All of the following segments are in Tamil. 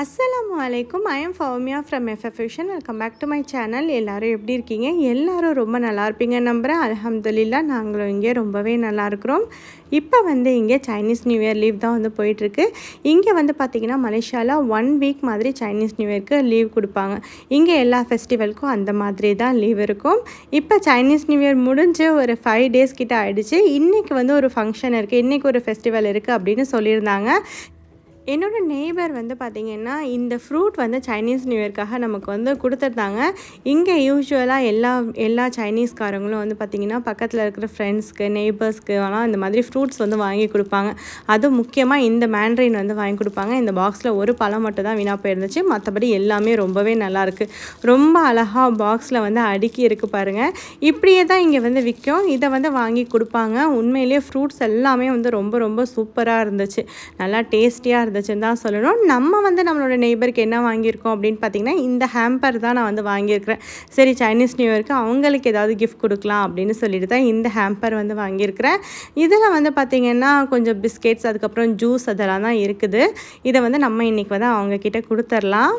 அஸ்ஸலாம் அலைக்கும். I am Fowmiya from effusion welcome back to my channel எல்லோரும் எப்படி இருக்கீங்க? எல்லோரும் ரொம்ப நல்லா இருப்பீங்க நம்புகிறேன் அலமதுல்லா நாங்களும் இங்கே ரொம்பவே நல்லா இருக்கிறோம். இப்போ வந்து இங்கே சைனீஸ் நியூ இயர் லீவ் தான் வந்து போயிட்டுருக்கு. இங்கே வந்து பார்த்திங்கன்னா மலேசியாவில் ஒன் வீக் மாதிரி சைனீஸ் நியூ இயர்க்கு லீவ் கொடுப்பாங்க. இங்கே எல்லா ஃபெஸ்டிவலுக்கும் அந்த மாதிரி தான் லீவ் இருக்கும். இப்போ சைனீஸ் நியூ இயர் முடிஞ்சு ஒரு ஃபைவ் டேஸ் கிட்ட ஆகிடுச்சு இன்றைக்கி வந்து ஒரு ஃபங்க்ஷன் இருக்குது இன்றைக்கி ஒரு ஃபெஸ்டிவல் இருக்குது அப்படின்னு சொல்லியிருந்தாங்க. என்னோடய நெய்பர் வந்து பார்த்திங்கன்னா இந்த ஃப்ரூட் வந்து சைனீஸ் நியூ இயர்க்காக நமக்கு வந்து கொடுத்துருந்தாங்க. இங்கே யூஸ்வலாக எல்லா எல்லா சைனீஸ்காரங்களும் வந்து பார்த்திங்கன்னா பக்கத்தில் இருக்கிற ஃப்ரெண்ட்ஸ்க்கு நெய்பர்ஸ்க்கு எல்லாம் இந்த மாதிரி ஃப்ரூட்ஸ் வந்து வாங்கி கொடுப்பாங்க. அதுவும் முக்கியமாக இந்த மேண்ட்ரின் வந்து வாங்கி கொடுப்பாங்க. இந்த பாக்ஸில் ஒரு பழம் மட்டும் தான் வீணாக போயிருந்துச்சு. மற்றபடி எல்லாமே ரொம்பவே நல்லாயிருக்கு ரொம்ப அழகாக பாக்ஸில் வந்து அடுக்கி இருக்குது பாருங்கள் இப்படியே தான் இங்கே வந்து விற்கும் இதை வந்து வாங்கி கொடுப்பாங்க. உண்மையிலேயே ஃப்ரூட்ஸ் எல்லாமே வந்து ரொம்ப ரொம்ப சூப்பராக இருந்துச்சு. நல்லா டேஸ்டியாக இருந்துச்சுன்னு தான் சொல்லணும். நம்ம வந்து நம்மளோட நெய்பருக்கு என்ன வாங்கியிருக்கோம் அப்படின்னு பார்த்தீங்கன்னா இந்த ஹேம்பர் தான் நான் வந்து வாங்கியிருக்கிறேன். சரி சைனீஸ் நியூ இயர்க்கு அவங்களுக்கு ஏதாவது கிஃப்ட் கொடுக்கலாம் அப்படின்னு சொல்லிட்டு தான் இந்த ஹேம்பர் வந்து வாங்கியிருக்கிறேன். இதில் வந்து பார்த்திங்கன்னா கொஞ்சம் பிஸ்கெட்ஸ் அதுக்கப்புறம் ஜூஸ் அதெல்லாம் தான் இருக்குது. இதை வந்து நம்ம இன்றைக்கி வந்து அவங்கக்கிட்ட கொடுத்துர்லாம்.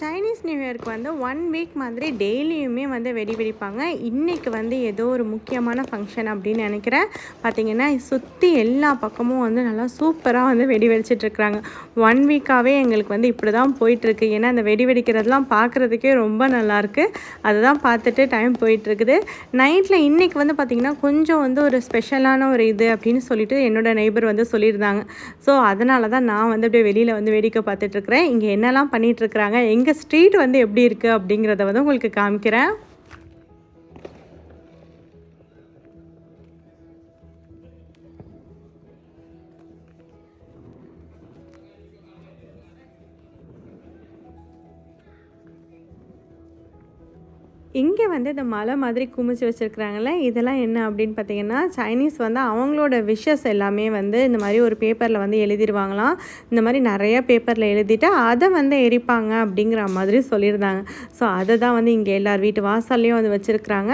சைனீஸ் நியூ இயர்க்கு வந்து ஒன் வீக் மாதிரி டெய்லியுமே வந்து வெடி வெடிப்பாங்க இன்றைக்கி வந்து ஏதோ ஒரு முக்கியமான ஃபங்க்ஷன் அப்படின்னு நினைக்கிறேன். பார்த்திங்கன்னா சுற்றி எல்லா பக்கமும் வந்து நல்லா சூப்பராக வந்து வெடி வெடிச்சிட்ருக்குறாங்க ஒன் வீக்காகவே எங்களுக்கு வந்து இப்படி தான் போயிட்டுருக்கு ஏன்னா அந்த வெடி வெடிக்கிறதுலாம் பார்க்குறதுக்கே ரொம்ப நல்லாயிருக்கு அதுதான் பார்த்துட்டு டைம் போயிட்டுருக்குது நைட்டில் இன்றைக்கி வந்து பார்த்திங்கன்னா கொஞ்சம் வந்து ஒரு ஸ்பெஷலான ஒரு இது அப்படின்னு சொல்லிட்டு என்னோடய நெய்பர் வந்து சொல்லியிருந்தாங்க. ஸோ அதனால தான் நான் வந்து அப்படியே வெளியில் வந்து வேடிக்கை பார்த்துட்ருக்குறேன் இங்கே என்னெல்லாம் பண்ணிகிட்ருக்குறாங்க எங்கள் ஸ்ட்ரீட் வந்து எப்படி இருக்குது அப்படிங்கிறத வந்து உங்களுக்கு காமிக்கிறேன். இங்கே வந்து இந்த மலை மாதிரி குமிச்சு வச்சுருக்குறாங்கல்ல இதெல்லாம் என்ன அப்படின்னு பார்த்தீங்கன்னா சைனீஸ் வந்து அவங்களோட விஷஸ் எல்லாமே வந்து இந்த மாதிரி ஒரு பேப்பரில் வந்து எழுதிடுவாங்களாம் இந்த மாதிரி நிறைய பேப்பரில் எழுதிட்டு அதை வந்து எரிப்பாங்க அப்படிங்கிற மாதிரி சொல்லியிருந்தாங்க. ஸோ அதை தான் வந்து இங்கே எல்லார் வீட்டு வாசல்லையும் வந்து வச்சுருக்குறாங்க.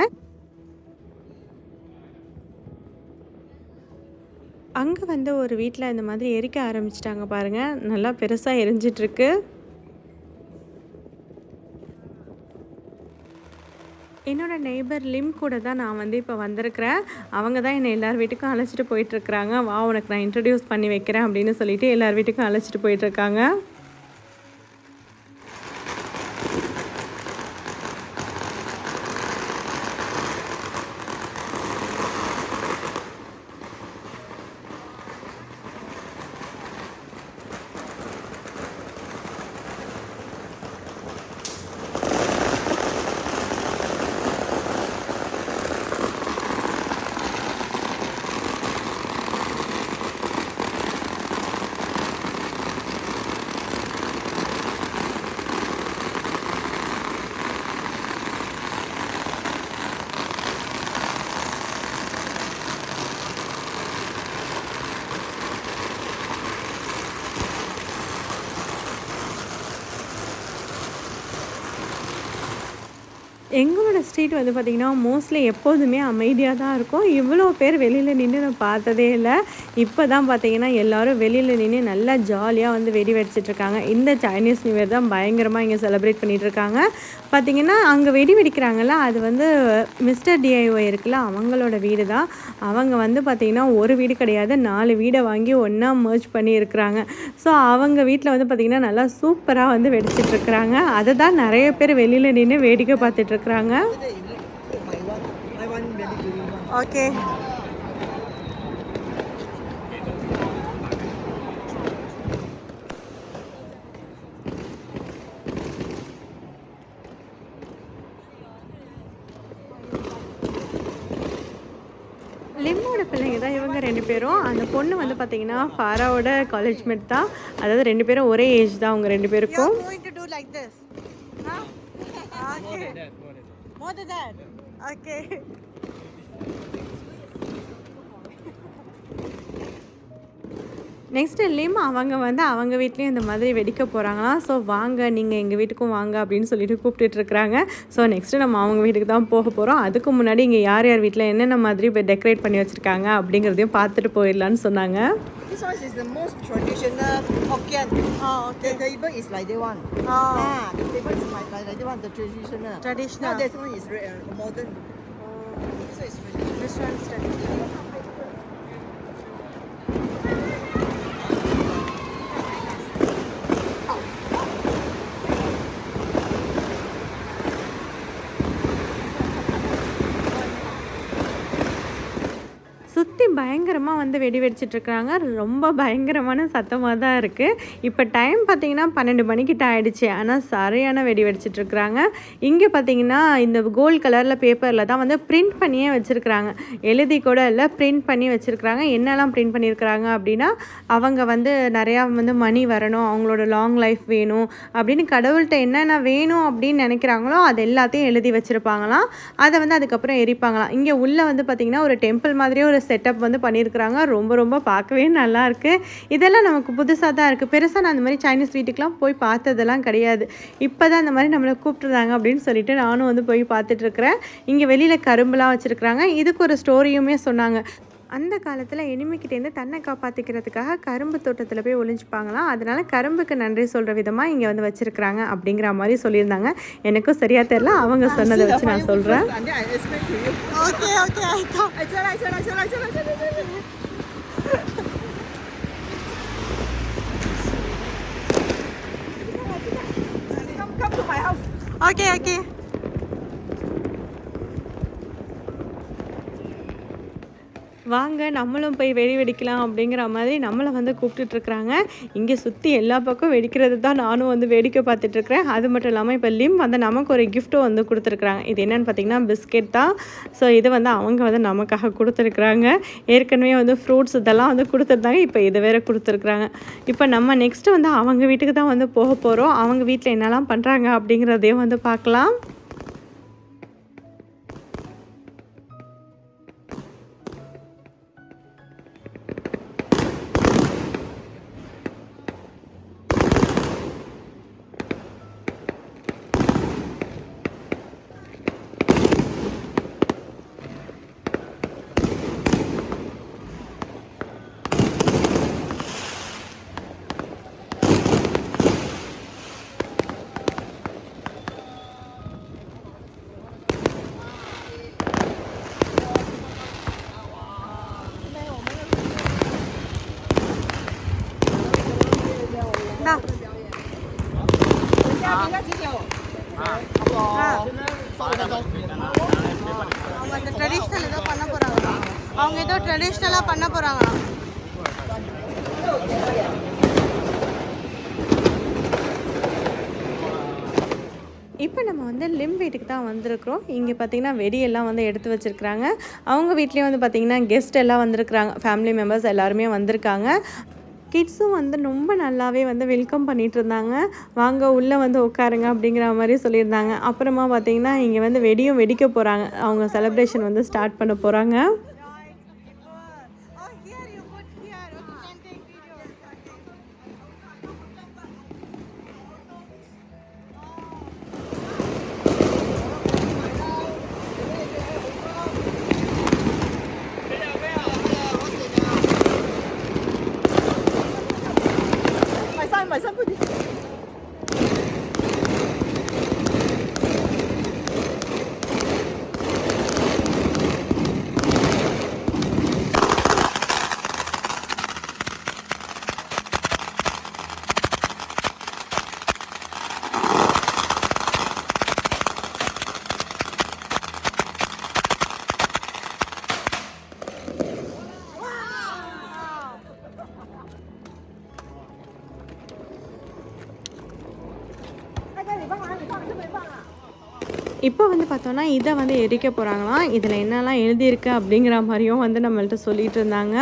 அங்கே வந்து ஒரு வீட்டில் இந்த மாதிரி எரிக்க ஆரம்பிச்சிட்டாங்க பாருங்கள் நல்லா பெருசாக எரிஞ்சிட்ருக்கு என்னோடய நெய்பர் லிம் கூட தான் நான் வந்து இப்போ வந்திருக்கிறேன். அவங்க தான் என்னை எல்லார் வீட்டுக்கும் அழைச்சிட்டு போயிட்டுருக்குறாங்க வா உனக்கு நான் இன்ட்ரடியூஸ் பண்ணி வைக்கிறேன் அப்படின்னு சொல்லிட்டு எல்லார் வீட்டுக்கும் அழைச்சிட்டு போயிட்டுருக்காங்க ஸ்ட்ரீட் வந்து பார்த்திங்கன்னா மோஸ்ட்லி எப்போதுமே அமைதியாக தான் இருக்கும். இவ்வளோ பேர் வெளியில் நின்று நான் பார்த்ததே இல்லை. இப்போ தான் பார்த்தீங்கன்னா எல்லோரும் வெளியில் நின்று நல்லா ஜாலியாக வந்து வெடி வெடிச்சிட்ருக்காங்க இந்த சைனீஸ் நியூ இயர் தான் பயங்கரமாக இங்கே செலிப்ரேட் பண்ணிகிட்ருக்காங்க பார்த்திங்கன்னா அங்கே வெடி வெடிக்கிறாங்கல்ல அது வந்து மிஸ்டர் டிஐஓ இருக்குல்ல அவங்களோட வீடு தான் அவங்க வந்து பார்த்திங்கன்னா ஒரு வீடு கிடையாது நாலு வீடை வாங்கி ஒன்றா மர்ச் பண்ணி இருக்கிறாங்க. ஸோ அவங்க வீட்டில் வந்து பார்த்திங்கன்னா நல்லா சூப்பராக வந்து வெடிச்சிட்ருக்குறாங்க அதை தான் நிறைய பேர் வெளியில் நின்று வேடிக்கை பார்த்துட்ருக்குறாங்க ஓகே லிம்மோட பிள்ளைங்க தான் இவங்க ரெண்டு பேரும். அந்த பொண்ணு வந்து பார்த்தீங்கன்னா ஃபாராவோட காலேஜ் மேட் தான். அதாவது ரெண்டு பேரும் ஒரே ஏஜ் தான் அவங்க ரெண்டு பேருக்கும். going நெக்ஸ்ட்டு லிம் அவங்க வந்து அவங்க வீட்லேயும் இந்த மாதிரி வெடிக்க போகிறாங்களாம் ஸோ வாங்க நீங்கள் எங்கள் வீட்டுக்கும் வாங்க அப்படின்னு சொல்லிட்டு கூப்பிட்டுட்டு இருக்கிறாங்க ஸோ நெக்ஸ்ட்டு நம்ம அவங்க வீட்டுக்கு தான் போக போகிறோம் அதுக்கு முன்னாடி இங்கே யார் யார் வீட்டில் என்னென்ன மாதிரி டெக்கரேட் பண்ணி வச்சுருக்காங்க அப்படிங்கிறதையும் பார்த்துட்டு போயிடலான்னு சொன்னாங்க This one is the most traditional Hokkien. Oh, The table is like that one. Oh. Ah, the table is like, like that one, the traditional. Traditional. Now this one is uh, modern. This one is traditional. This one's traditional. சுற்றி பயங்கரமாக வந்து வெடி வெடிச்சிட்ருக்குறாங்க ரொம்ப பயங்கரமான சத்தமாக தான் இருக்குது இப்போ டைம் பார்த்தீங்கன்னா பன்னெண்டு மணிக்கிட்ட ஆகிடுச்சு ஆனால் சரியான வெடி வெடிச்சிட்ருக்குறாங்க இங்கே பார்த்தீங்கன்னா இந்த கோல்ட் கலரில் பேப்பரில் தான் வந்து பிரிண்ட் பண்ணியே வச்சுருக்குறாங்க. எழுதி கூட இல்லை பிரிண்ட் பண்ணி வச்சுருக்குறாங்க. என்னெல்லாம் பிரிண்ட் பண்ணியிருக்கிறாங்க அப்படின்னா அவங்க வந்து நிறையா வந்து மணி வரணும். அவங்களோட லாங் லைஃப் வேணும் அப்படின்னு கடவுள்கிட்ட என்னென்ன வேணும் அப்படின்னு நினைக்கிறாங்களோ அது எல்லாத்தையும் எழுதி வச்சுருப்பாங்களாம். அதை வந்து அதுக்கப்புறம் எரிப்பாங்களாம். இங்கே உள்ளே வந்து பார்த்திங்கன்னா ஒரு டெம்பிள் மாதிரியே ஒரு செட்டப் வந்து பண்ணியிருக்கிறாங்க. ரொம்ப ரொம்ப பார்க்கவே நல்லாயிருக்கு. இதெல்லாம் நமக்கு புதுசாக தான் இருக்குது பெருசாக நான் அந்த மாதிரி சைனீஸ் வீட்டுக்கெலாம் போய் பார்த்ததெல்லாம் கிடையாது. இப்போ தான் அந்த மாதிரி நம்மளை கூப்பிட்டுருந்தாங்க அப்படின்னு சொல்லிட்டு நானும் வந்து போய் பார்த்துட்ருக்குறேன். இங்கே வெளியில் கரும்புலாம் வச்சுருக்குறாங்க. இதுக்கு ஒரு ஸ்டோரியுமே சொன்னாங்க. அந்த காலத்தில் எனிமிக்கிட்டேருந்து தன்னை காப்பாற்றிக்கிறதுக்காக கரும்பு தோட்டத்தில் போய் ஒளிஞ்சுப்பாங்களாம். அதனால் கரும்புக்கு நன்றி சொல்கிற விதமாக இங்கே வந்து வச்சுருக்குறாங்க அப்படிங்கிற மாதிரி சொல்லியிருந்தாங்க. எனக்கும் சரியாக தெரில அவங்க சொன்னதை வச்சு நான் சொல்கிறேன் OK OK，走。哎，再来，再来，再来，再来，再来，再来，再来。再来 Okay, okay. வாங்க நம்மளும் போய் வெடி வெடிக்கலாம் அப்படிங்கிற மாதிரி நம்மளை வந்து கூப்பிட்டுட்ருக்குறாங்க. இங்கே சுற்றி எல்லா பக்கம் வெடிக்கிறது தான் நானும் வந்து வேடிக்கை பார்த்துட்ருக்குறேன். அது மட்டும் இல்லாமல் இப்போ லிம் வந்து நமக்கு ஒரு கிஃப்ட்டும் வந்து கொடுத்துருக்குறாங்க. இது என்னென்னு பார்த்தீங்கன்னா பிஸ்கெட் தான். ஸோ இது வந்து அவங்க வந்து நமக்காக கொடுத்துருக்குறாங்க. ஏற்கனவே வந்து ஃப்ரூட்ஸ் இதெல்லாம் வந்து கொடுத்துருந்தாங்க. இப்போ இது வேறு கொடுத்துருக்குறாங்க. இப்போ நம்ம நெக்ஸ்ட்டு வந்து அவங்க வீட்டுக்கு தான் வந்து போக போகிறோம் அவங்க வீட்டில் என்னெல்லாம் பண்ணுறாங்க அப்படிங்கிறதையும் வந்து பார்க்கலாம். வந்து லிம் வீட்டுக்கு தான் வந்திருக்கிறோம். இங்கே பார்த்தீங்கன்னா வெடியெல்லாம் வந்து எடுத்து வச்சுருக்குறாங்க. அவங்க வீட்லேயும் வந்து பார்த்திங்கன்னா கெஸ்ட் எல்லாம் வந்திருக்கிறாங்க. ஃபேமிலி மெம்பர்ஸ் எல்லாருமே வந்திருக்காங்க. கிட்ஸும் வந்து ரொம்ப நல்லாவே வந்து வெல்கம் பண்ணிட்டு இருந்தாங்க. வாங்க உள்ளே வந்து உட்காருங்க அப்படிங்கிற மாதிரி சொல்லியிருந்தாங்க. அப்புறமா பார்த்தீங்கன்னா இங்கே வந்து வெடியும் வெடிக்க போகிறாங்க அவங்க செலப்ரேஷன் வந்து ஸ்டார்ட் பண்ண போகிறாங்க Sampai. இப்போ வந்து பார்த்தோன்னா இதை வந்து எரிக்க போகிறாங்களாம் இதில் என்னெல்லாம் எழுதியிருக்கு அப்படிங்கிற மாதிரியும் வந்து நம்மள்ட்ட சொல்லிகிட்டு இருந்தாங்க.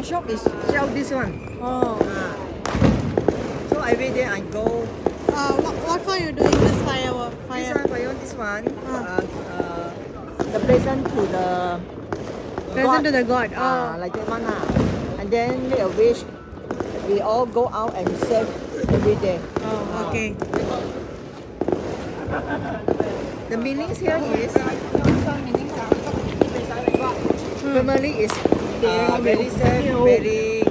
Is sell this one. Oh. Ah. So every day I go. Uh, what, what for you doing this firework? This Fire. one, for you, this one. Ah. Uh, uh, the present to the Present God. to the god. Ah, Oh. like that one ah. And then make a wish. We all go out and serve every day. Oh, okay. The meanings here is family is uh, very safe, very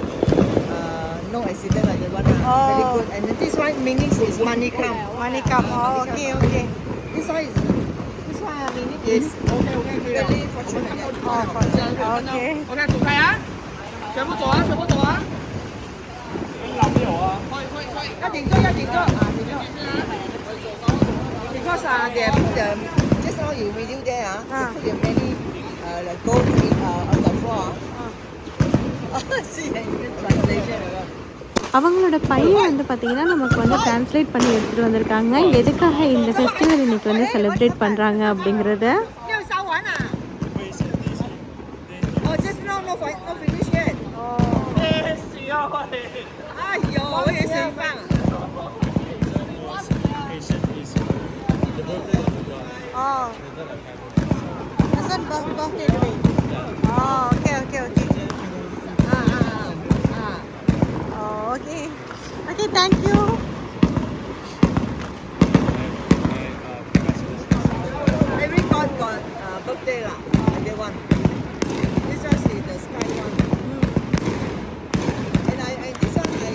uh, no accident like that one. ah. Very Oh. good. And then this one meanings is money come. Money come. Oh, okay, okay. This one is this one ah, meaning is very fortunate. Oh, okay. OK，走开啊！全部走啊，全部走啊！男友啊，可以可以可以。一定咗，一定咗啊！定咗。Because uh, they put the just now you video there ah, Ah. they put the many uh, like gold in uh, on the floor. அவங்களோட பையன் வந்து பார்த்தீங்கன்னா நமக்கு வந்து டிரான்ஸ்லேட் பண்ணி எடுத்துகிட்டு வந்திருக்காங்க. எதுக்காக இந்த ஃபெஸ்டிவல் இன்னைக்கு வந்து செலிப்ரேட் பண்ணுறாங்க அப்படிங்கிறத? Oh. oh, okay. Okay, thank you. Every god got uh, birthday lah, and they one. This one is the sky one. And I, I this one I,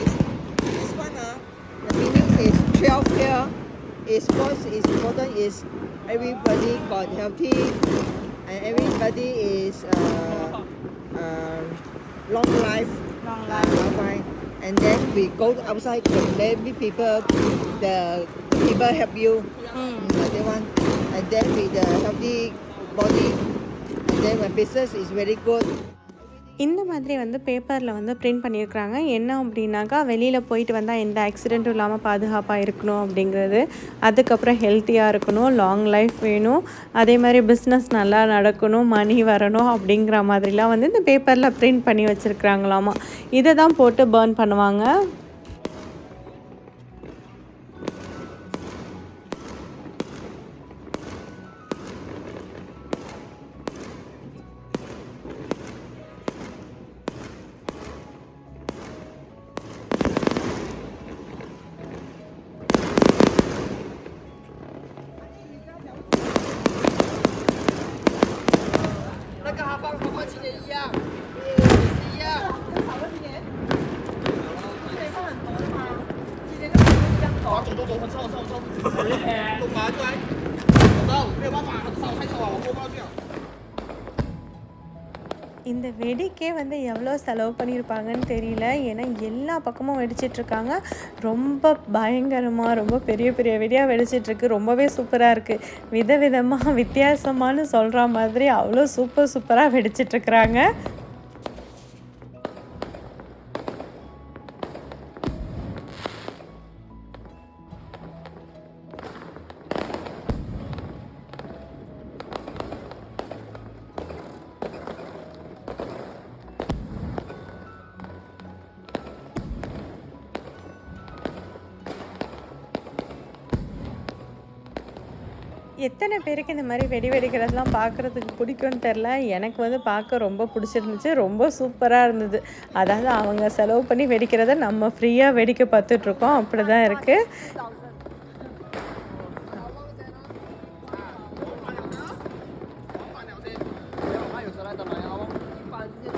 this one ah, the meaning is twelve here. Is first is important is everybody got healthy, and everybody is uh, uh, long life. Long uh, long life. And then we go outside, let people, the people help you. Hmm. Mm, like that one. And then with the healthy body, and then when business is very good, இந்த மாதிரி வந்து பேப்பரில் வந்து பிரிண்ட் பண்ணியிருக்கிறாங்க. என்ன அப்படின்னாக்கா வெளியில் போயிட்டு வந்தால் எந்த ஆக்சிடெண்ட்டும் இல்லாமல் பாதுகாப்பாக இருக்கணும் அப்படிங்கிறது. அதுக்கப்புறம் ஹெல்த்தியாக இருக்கணும் லாங் லைஃப் வேணும். அதே மாதிரி பிஸ்னஸ் நல்லா நடக்கணும் மணி வரணும் அப்படிங்கிற மாதிரிலாம் வந்து இந்த பேப்பரில் பிரிண்ட் பண்ணி வச்சுருக்குறாங்களாமா. இதை தான் போட்டு பேர்ன் பண்ணுவாங்க. 今年一样，今年，跟去年一样走！走走走，上上上上！இந்த வெடிக்கே வந்து எவ்வளோ செலவு பண்ணியிருப்பாங்கன்னு தெரியல. ஏன்னா எல்லா பக்கமும் வெடிச்சிட்ருக்காங்க. ரொம்ப பயங்கரமாக ரொம்ப பெரிய பெரிய வெடியாக வெடிச்சிட்ருக்கு. ரொம்பவே சூப்பராக இருக்குது விதவிதமாக வித்தியாசமானு சொல்கிற மாதிரி அவ்வளோ சூப்பர் சூப்பராக வெடிச்சிட்ருக்குறாங்க. எத்தனை பேருக்கு இந்த மாதிரி வெடி வெடிக்கிறதெல்லாம் பார்க்குறதுக்கு பிடிக்கும்னு தெரில எனக்கு வந்து பார்க்க ரொம்ப பிடிச்சிருந்துச்சு ரொம்ப சூப்பராக இருந்தது அதாவது அவங்க செலவு பண்ணி வெடிக்கிறத நம்ம ஃப்ரீயாக வெடிக்க பார்த்துட்ருக்கோம் அப்படி தான் இருக்குது 他有时来等来啊，我一般直接。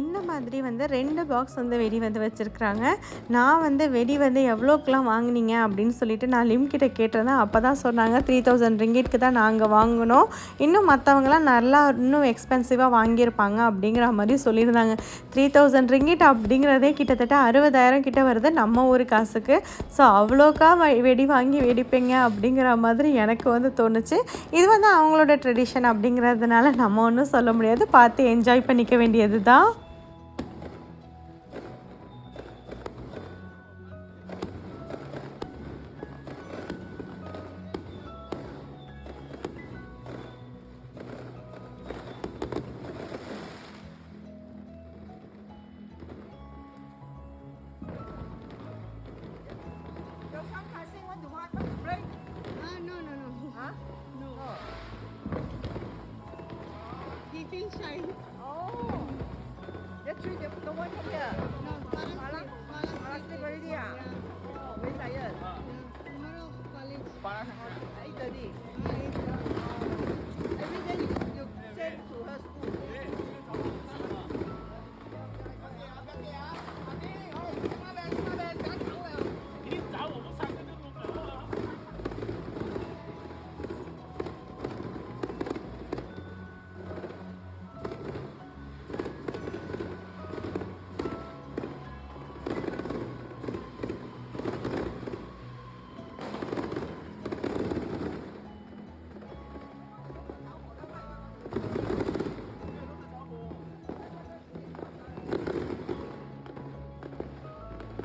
இந்த மாதிரி வந்து ரெண்டு பாக்ஸ் வந்து வெடி வந்து வச்சுருக்குறாங்க. நான் வந்து வெடி வந்து எவ்வளோக்கெலாம் வாங்குனீங்க அப்படின்னு சொல்லிட்டு நான் லிம் கிட்ட கேட்டிருந்தேன். அப்போ தான் சொன்னாங்க த்ரீ தௌசண்ட் ரிங்கிட்க்கு தான் நாங்கள் வாங்கினோம். இன்னும் மற்றவங்களாம் நல்லா இன்னும் எக்ஸ்பென்சிவாக வாங்கியிருப்பாங்க அப்படிங்கிற மாதிரி சொல்லியிருந்தாங்க. த்ரீ தௌசண்ட் ரிங்கிட் அப்படிங்கிறதே கிட்டத்தட்ட அறுபதாயிரம் கிட்ட வருது நம்ம ஊர் காசுக்கு. ஸோ அவ்வளோக்கா வெடி வாங்கி வெடிப்பீங்க அப்படிங்கிற மாதிரி எனக்கு வந்து தோணுச்சு. இது வந்து அவங்களோட ட்ரெடிஷன் அப்படிங்கிறதுனால நம்ம ஒன்றும் சொல்ல முடியாது. பார்த்து என்ஜாய் பண்ணிக்க வேண்டியது தான்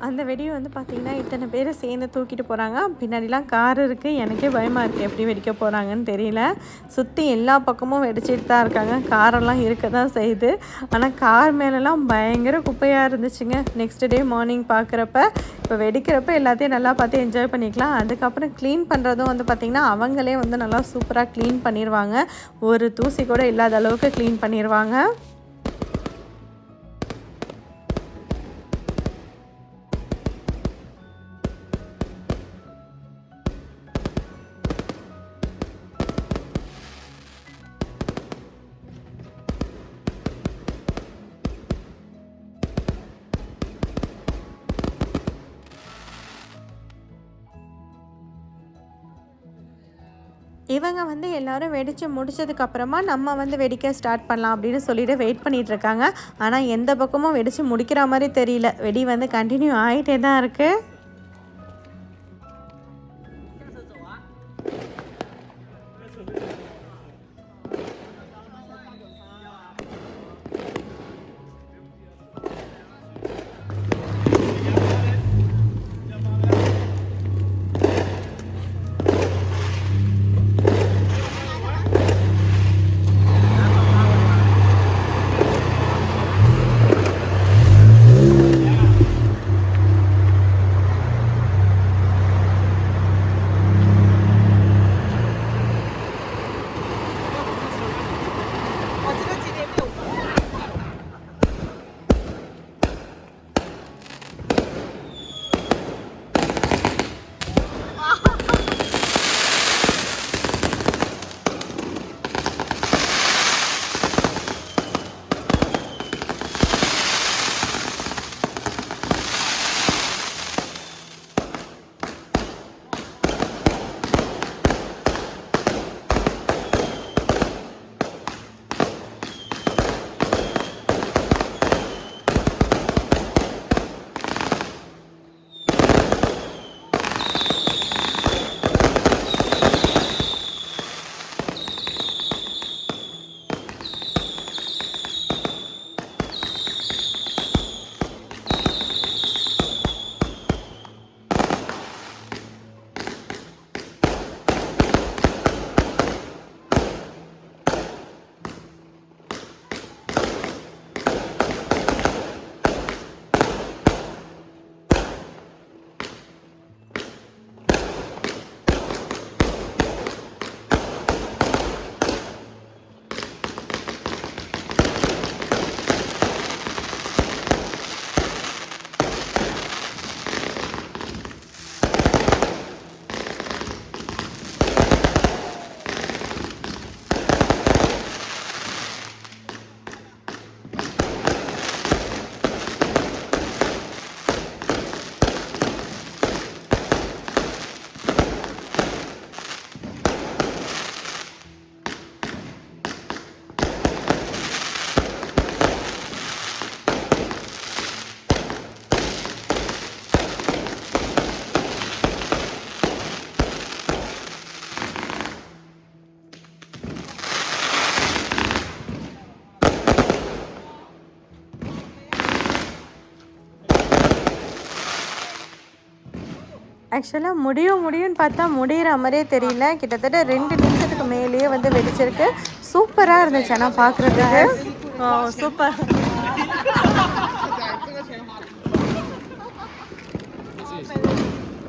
அந்த வெடியை வந்து பார்த்திங்கன்னா இத்தனை பேர் சேர்ந்து தூக்கிட்டு போகிறாங்க பின்னாடிலாம் கார் இருக்குது எனக்கே பயமாக இருக்குது எப்படி வெடிக்க போகிறாங்கன்னு தெரியல. சுற்றி எல்லா பக்கமும் வெடிச்சிட்டு தான் இருக்காங்க. காரெல்லாம் இருக்க தான் செய்யுது. ஆனால் கார் மேலெலாம் பயங்கர குப்பையாக இருந்துச்சுங்க. நெக்ஸ்ட் டே மார்னிங் பார்க்குறப்ப இப்போ வெடிக்கிறப்ப எல்லாத்தையும் நல்லா பார்த்து என்ஜாய் பண்ணிக்கலாம். அதுக்கப்புறம் க்ளீன் பண்ணுறதும் வந்து பார்த்திங்கன்னா அவங்களே வந்து நல்லா சூப்பராக க்ளீன் பண்ணிடுவாங்க ஒரு தூசி கூட இல்லாத அளவுக்கு க்ளீன் பண்ணிடுவாங்க இவங்க வந்து எல்லாரும் வெடித்து முடிச்சதுக்கப்புறமா நம்ம வந்து வெடிக்க ஸ்டார்ட் பண்ணலாம் அப்படின்னு சொல்லிட்டு வெயிட் பண்ணிட்டு இருக்காங்க ஆனால் எந்த பக்கமும் வெடித்து முடிக்கிற மாதிரி தெரியல. வெடி வந்து கண்டினியூ ஆகிட்டே தான் இருக்குது ஆக்சுவலாக முடியும் முடியும்னு பார்த்தா முடிகிற மாதிரியே தெரியல கிட்டத்தட்ட ரெண்டு நிமிஷத்துக்கு மேலேயே வந்து வெடிச்சிருக்கு சூப்பராக இருந்துச்சு ஆனால் பார்க்குறதுக்கு super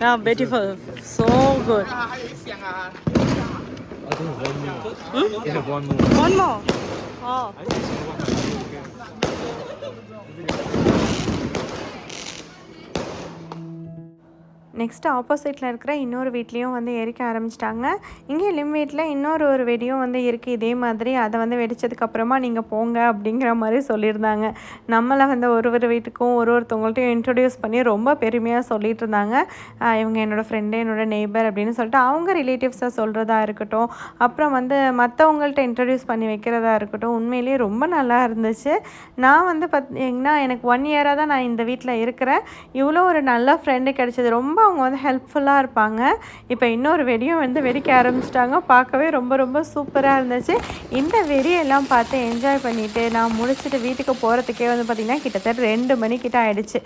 Yeah, beautiful. So good. Hmm? One more. One more. Oh. Next next ஆப்போசிட்டில் இருக்கிற இன்னொரு வீட்லேயும் வந்து எரிக்க ஆரம்பிச்சிட்டாங்க. இங்கே லிம் வீட்டில் இன்னொரு ஒரு வெடியும் வந்து இருக்குது இதே மாதிரி அதை வந்து வெடிச்சதுக்கப்புறமா நீங்கள் போங்க அப்படிங்கிற மாதிரி சொல்லியிருந்தாங்க. நம்மளை வந்து ஒரு ஒரு வீட்டுக்கும் ஒரு ஒருத்தவங்கள்ட்டையும் இன்ட்ரடியூஸ் பண்ணி ரொம்ப பெருமையாக சொல்லிட்டு இருந்தாங்க இவங்க என்னோடய ஃப்ரெண்டு என்னோட நெய்பர் அப்படின்னு சொல்லிட்டு அவங்க ரிலேட்டிவ்ஸை சொல்கிறதா இருக்கட்டும் அப்புறம் வந்து மற்றவங்கள்ட்ட இன்ட்ரடியூஸ் பண்ணி வைக்கிறதா இருக்கட்டும் உண்மையிலேயே ரொம்ப நல்லா இருந்துச்சு. நான் வந்து பத் எனக்கு ஒன் இயராக தான் நான் இந்த வீட்டில் இருக்கிறேன். இவ்வளோ ஒரு நல்ல ஃப்ரெண்டு கிடச்சிது. ரொம்ப அவங்க வந்து ஹெல்ப்ஃபுல்லாக இருப்பாங்க. இப்போ இன்னொரு வெடியும் வந்து வெடிக்க ஆரம்பிச்சிட்டாங்க. பார்க்கவே ரொம்ப ரொம்ப சூப்பராக இருந்துச்சு. இந்த வெடியெல்லாம் பார்த்து என்ஜாய் பண்ணிவிட்டு நான் முடிச்சுட்டு வீட்டுக்கு போகிறதுக்கே வந்து பார்த்திங்கன்னா கிட்டத்தட்ட ரெண்டு மணிக்கிட்ட ஆகிடுச்சு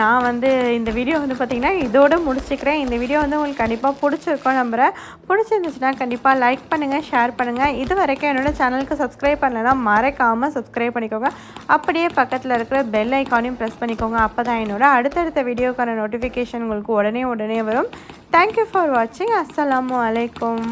நான் வந்து இந்த வீடியோ வந்து பார்த்திங்கன்னா இதோடு முடிச்சுக்கிறேன். இந்த வீடியோ வந்து உங்களுக்கு கண்டிப்பாக பிடிச்சிருக்கோம் நம்புகிறேன் பிடிச்சிருந்துச்சுன்னா கண்டிப்பாக லைக் பண்ணுங்கள் ஷேர் பண்ணுங்கள் இது வரைக்கும் என்னோடய சேனலுக்கு சப்ஸ்கிரைப் பண்ணலைன்னா மறக்காமல் சப்ஸ்கிரைப் பண்ணிக்கோங்க. அப்படியே பக்கத்தில் இருக்கிற பெல் ஐக்கானையும் ப்ரெஸ் பண்ணிக்கோங்க. அப்போ தான் என்னோட அடுத்தடுத்த வீடியோக்கான நோட்டிஃபிகேஷன் உங்களுக்கு உடனே உடனே வரும். தேங்க்யூ ஃபார் வாட்சிங் அஸ்லாம் வலைக்கம்